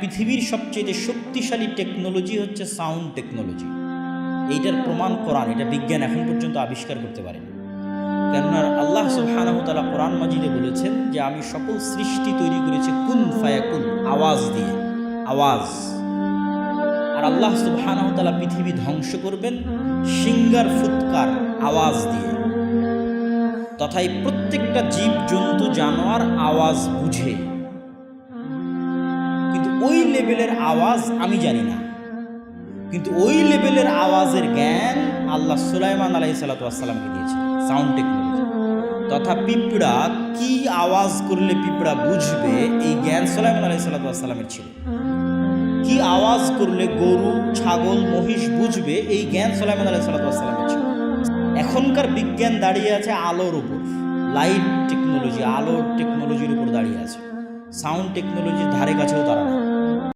পৃথিবীর সবচেয়ে শক্তিশালী টেকনোলজি হচ্ছে সাউন্ড টেকনোলজি এইটার প্রমাণ কোরআন, এটা বিজ্ঞান এখন পর্যন্ত আবিষ্কার করতে পারেনি। কেননা আল্লাহ সুবহানাহু তাআলা কোরআন মাজিদে বলেছেন যে, আমি সকল সৃষ্টি তৈরি করেছি কুন ফায়াকুন আওয়াজ দিয়ে, আওয়াজ। আর আল্লাহ সুবহানাহু তাআলা পৃথিবী ধ্বংস করবেন সিঙ্গার ফুৎকার, আওয়াজ দিয়ে। তথাই প্রত্যেকটা জীব জন্তু জানোয়ার আওয়াজ বুঝে। লেভেলের আওয়াজ আমি জানি না। কিন্তু ওই লেভেলের আওয়াজের জ্ঞান আল্লাহ সুলাইমান আলাই সাল্লাতামকে দিয়েছে সাউন্ড টেকনোলজি তথা পিঁপড়া কি আওয়াজ করলে পিঁপড়া বুঝবে, এই জ্ঞান সুলাইমান আলাই সাল্লাতামের ছিল। কি আওয়াজ করলে গরু, ছাগল, মহিষ বুঝবে, এই জ্ঞান সুলাইমান আলাই সাল্লাতামের ছিল। এখনকার বিজ্ঞান দাঁড়িয়ে আছে আলোর উপর লাইট টেকনোলজি আলোর টেকনোলজির উপর দাঁড়িয়ে আছে। সাউন্ড টেকনোলজির ধারে কাছেও তারা না।